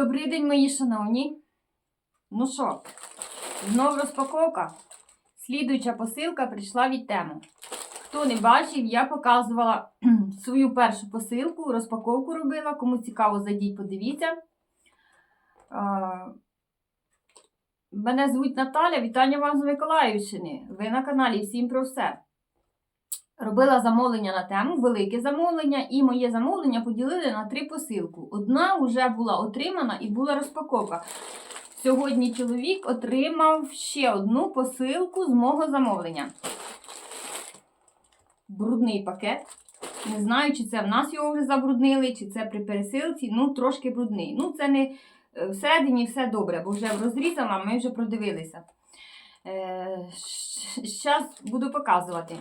Добрий день, мої шановні. Ну що, знов розпаковка. Слідуюча посилка прийшла від тему. Хто не бачив, я показувала свою першу посилку, розпаковку робила. Кому цікаво, зайдіть, подивіться. Мене звуть Наталя. Вітання вам з Миколаївщини. Ви на каналі Всім про все. Робила замовлення на тему, велике замовлення, і моє замовлення поділили на три посилку. Одна вже була отримана і була розпаковка. Сьогодні чоловік отримав ще одну посилку з мого замовлення. Брудний пакет. Не знаю, чи це в нас його вже забруднили, чи це при пересилці. Ну, трошки брудний. Ну, це не е, всередині все добре, бо вже розрізала, ми вже продивилися. Зараз буду показувати.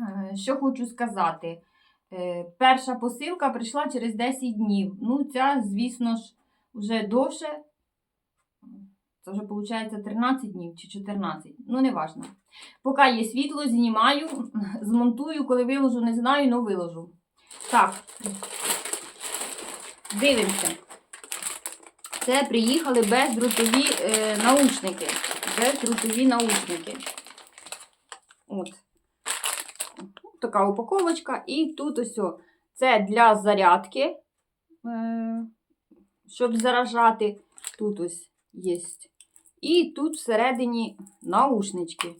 Е, Що хочу сказати. Е, Перша посилка прийшла через 10 днів. Ну, ця, звісно ж, вже довше. Це вже, виходить, 13 днів чи 14. Ну, не важно. Поки є світло, знімаю, змонтую, коли виложу, не знаю, але виложу. Так. Дивимося. Це приїхали бездротові е, наушники. Бездротові наушники. От така упаковочка, і тут ось це для зарядки, е, щоб заражати. Тут ось є. І тут всередині наушнички.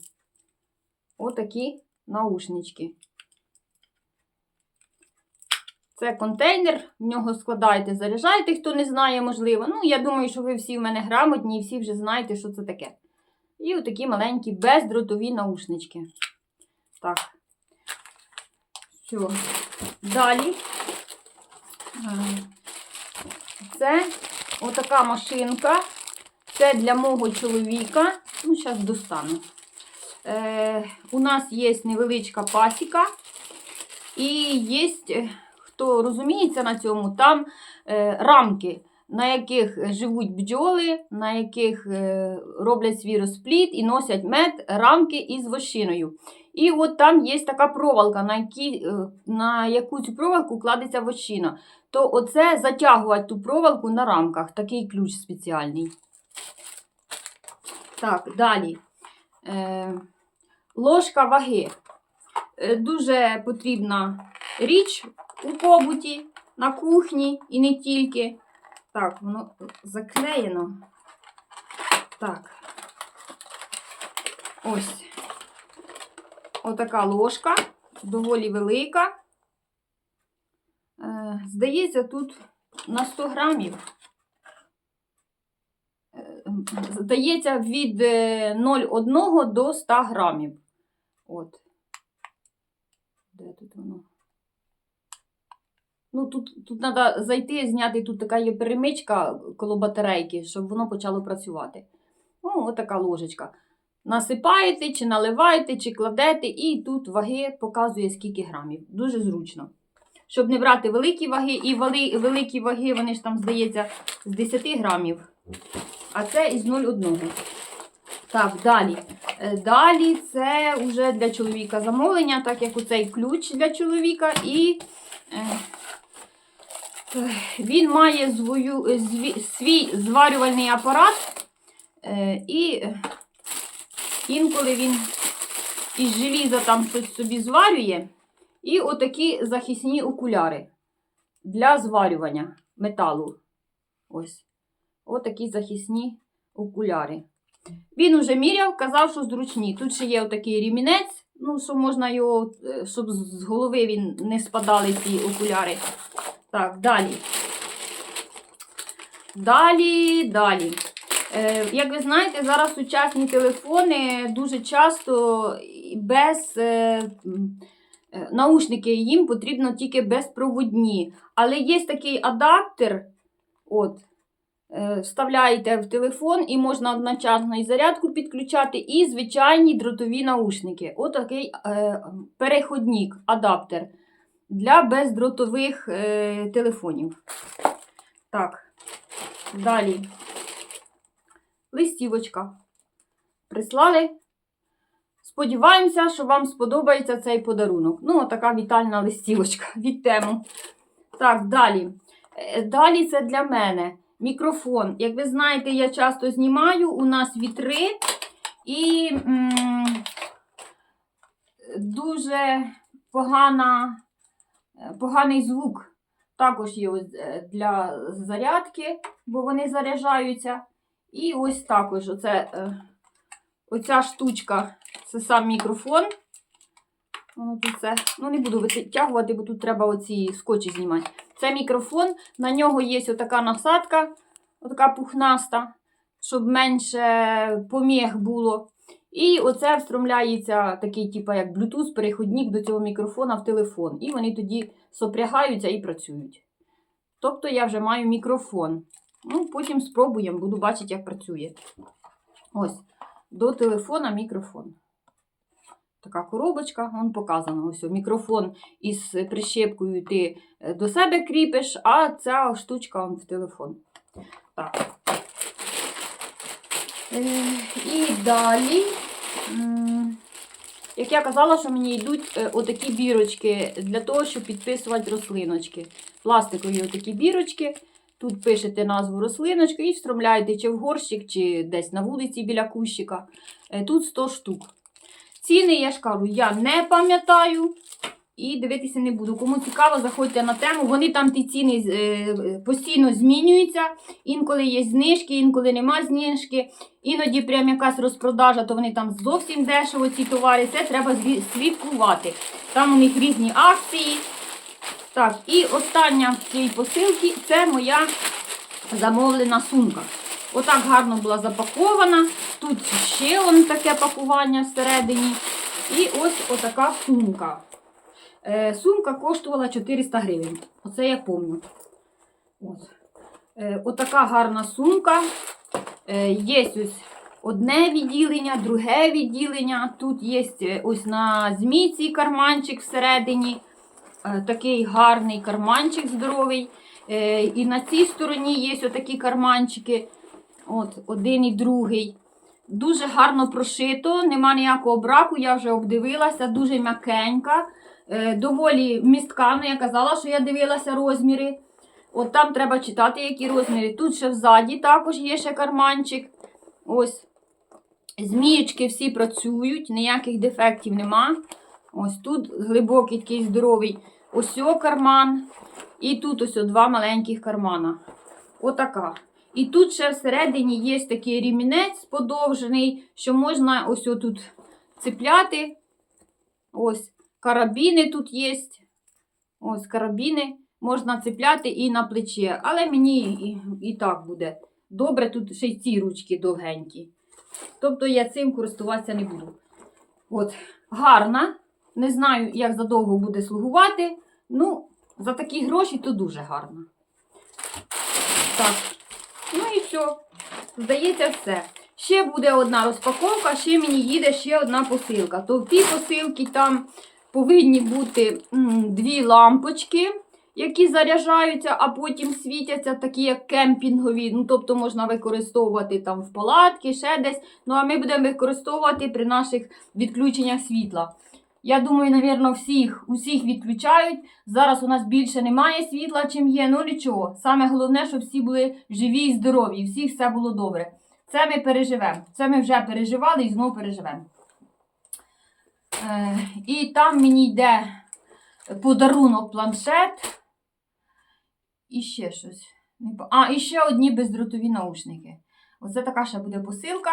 Отакі наушнички. Це контейнер, в нього складаєте, заряджаєте, хто не знає, можливо. Ну, я думаю, що ви всі в мене грамотні і всі вже знаєте, що це таке. І отакі маленькі бездротові наушнички. Так. Все. Далі. Е, Це отака машинка. Це для мого чоловіка. Ну, зараз достану. Е, у нас є невеличка пасіка. І є, е, хто розуміється на цьому, там е, рамки, на яких живуть бджоли, на яких е, роблять свій розплід і носять мед, рамки із вощиною. І от там є така проволока, на, які, е, на яку цю проволоку кладеться вощина. То оце затягувати ту проволоку на рамках, такий ключ спеціальний. Так, далі. Е, ложка ваги. Е, дуже потрібна річ у побуті, на кухні і не тільки. Так, воно заклеєно. Так. Ось. Отака ложка, доволі велика. Е, Здається, тут на 100 грамів. Е, Здається, від е, 0,1 до 100 грамів. От. Де тут воно? Ну, тут, тут треба зайти, зняти, тут така є перемичка коло батарейки, щоб воно почало працювати. Ну, отака ложечка. Насипаєте, чи наливаєте, чи кладете, і тут ваги показує, скільки грамів. Дуже зручно. Щоб не брати великі ваги, і вали, великі ваги, вони ж там, здається, з 10 грамів. А це із 0,1. Так, далі. Е, Далі це вже для чоловіка замовлення, так як оцей ключ для чоловіка. І е, він має свою, свій зварювальний апарат. Е, І інколи він із желіза там щось собі зварює. І отакі захисні окуляри для зварювання металу. Ось. Отакі захисні окуляри. Він уже міряв, казав, що зручні. Тут ще є отакий рімінець, ну, що можна його, е, щоб з голови він не спадали ці окуляри. Так, далі. Далі, далі. Е, Як ви знаєте, зараз сучасні телефони дуже часто без е, наушники їм потрібно тільки безпроводні. Але є такий адаптер, от, е, вставляєте в телефон і можна одночасно і зарядку підключати, і звичайні дротові наушники. От такий е, переходник, адаптер для бездротових е, телефонів. Так, далі листівочка. Прислали. Сподіваємося, що вам сподобається цей подарунок. Ну, така вітальна листівочка від тему. Так, далі. Е, Далі це для мене мікрофон. Як ви знаєте, я часто знімаю, у нас вітри і м, дуже погана, поганий звук. Також є е, для зарядки, бо вони заряджаються. І ось також оце, е, оця штучка це сам мікрофон. Тут ну не буду витягувати, бо тут треба оці скотчі знімати. Це мікрофон, на нього є отака насадка, отака пухнаста, щоб менше поміг було. І оце встромляється такий, типу, як Bluetooth, переходник до цього мікрофона в телефон. І вони тоді сопрягаються і працюють. Тобто я вже маю мікрофон. Ну, потім спробуємо, буду бачити, як працює. Ось, до телефона мікрофон. Така коробочка, вон показано. Ось мікрофон із прищепкою ти е, до себе кріпиш, а ця штучка вон в телефон. Так. Е, і далі, як я казала, що мені йдуть е, отакі бірочки для того, щоб підписувати рослиночки. Пластикові отакі бірочки. Тут пишете назву рослиночки і встромляєте чи в горщик, чи десь на вулиці біля кущика. Е, Тут 100 штук. Ціни, я ж кажу, я не пам'ятаю і дивитися не буду. Кому цікаво, заходьте на тему. Вони там ті ціни е, постійно змінюються. Інколи є знижки, інколи нема знижки. Іноді прям якась розпродажа, то вони там зовсім дешево ці товари. Це треба слідкувати. Там у них різні акції. Так, і остання в цій посилці це моя замовлена сумка. Отак гарно була запакована. Тут ще он таке пакування всередині. І ось отака сумка. Е, сумка коштувала 400 гривень. Оце я пам'ятаю. От. Е, отака гарна сумка. Е, є ось одне відділення, друге відділення. Тут є ось на змійці карманчик всередині. Такий гарний карманчик здоровий. І на цій стороні є отакі карманчики. От, один і другий. Дуже гарно прошито, нема ніякого браку, я вже обдивилася, дуже м'якенька, доволі містка. Ну, я казала, що я дивилася розміри. От там треба читати, які розміри. Тут ще взаді також є ще карманчик. Ось. Змієчки всі працюють, ніяких дефектів нема. Ось тут глибокий такий здоровий. Ось карман. І тут ось два маленьких кармана. Отака. І тут ще всередині є такий рімінець подовжений, що можна ось тут цепляти. Ось карабіни тут є. Ось карабіни можна цепляти і на плече. Але мені і, і так буде добре, тут ще й ці ручки довгенькі. Тобто я цим користуватися не буду. От, гарна. Не знаю, як задовго буде слугувати. Ну, за такі гроші то дуже гарна. Так. Ну і все. Здається, все. Ще буде одна розпаковка, ще мені їде ще одна посилка. То в тій посилці там повинні бути дві лампочки, які заряджаються, а потім світяться, такі як кемпінгові. Ну, тобто можна використовувати там в палатки, ще десь. Ну, а ми будемо використовувати при наших відключеннях світла. Я думаю, навірно, всіх, усіх відключають. Зараз у нас більше немає світла, чим є. Ну нічого. Саме головне, щоб всі були живі і здорові, і всіх все було добре. Це ми переживемо. Це ми вже переживали і знову переживемо. Е, і там мені йде подарунок планшет. І ще щось. А, і ще одні бездротові наушники. Оце така ще буде посилка.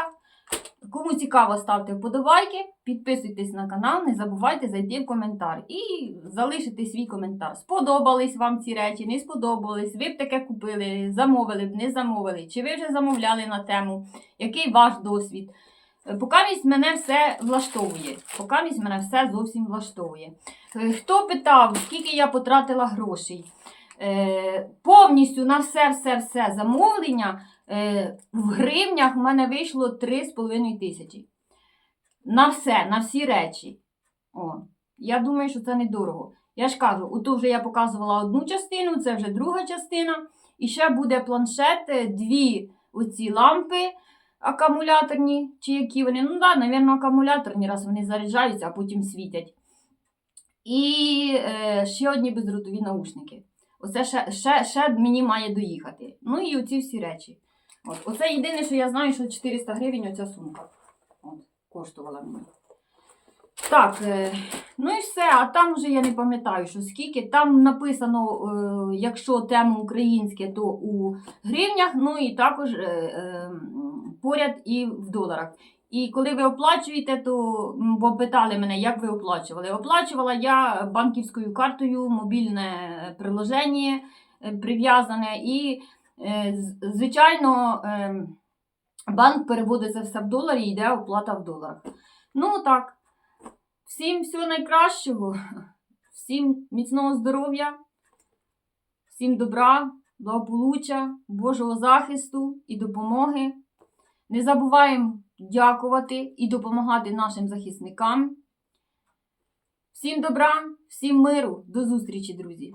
Кому цікаво, ставте вподобайки, підписуйтесь на канал, не забувайте зайти в коментар і залишити свій коментар. Сподобались вам ці речі, не сподобались, ви б таке купили, замовили б, не замовили, чи ви вже замовляли на тему, який ваш досвід. Покамість мене все влаштовує. Покамість мене все зовсім влаштовує. Е, Хто питав, скільки я потратила грошей? Е, повністю на все-все-все замовлення е, в гривнях в мене вийшло 3,5 тисячі. На все, на всі речі. О, я думаю, що це недорого. Я ж кажу, ото вже я показувала одну частину, це вже друга частина. І ще буде планшет, дві оці лампи акумуляторні, чи які вони. Ну так, да, напевно, акумуляторні, раз вони заряджаються, а потім світять. І е, ще одні бездротові наушники. Оце ще, ще, ще мені має доїхати. Ну і оці всі речі. От. Оце єдине, що я знаю, що 400 гривень оця сумка. От, коштувала мені. Так, е, ну і все, а там вже я не пам'ятаю, що скільки. Там написано, е, якщо тема українське, то у гривнях, ну і також е, поряд і в доларах. І коли ви оплачуєте, то бо питали мене, як ви оплачували. Оплачувала я банківською картою, мобільне приложення прив'язане, і, звичайно, банк переводить це все в доларі і йде оплата в доларах. Ну так. Всім всього найкращого, всім міцного здоров'я, всім добра, благополуччя, Божого захисту і допомоги. Не забуваємо дякувати і допомагати нашим захисникам. Всім добра, всім миру, до зустрічі, друзі!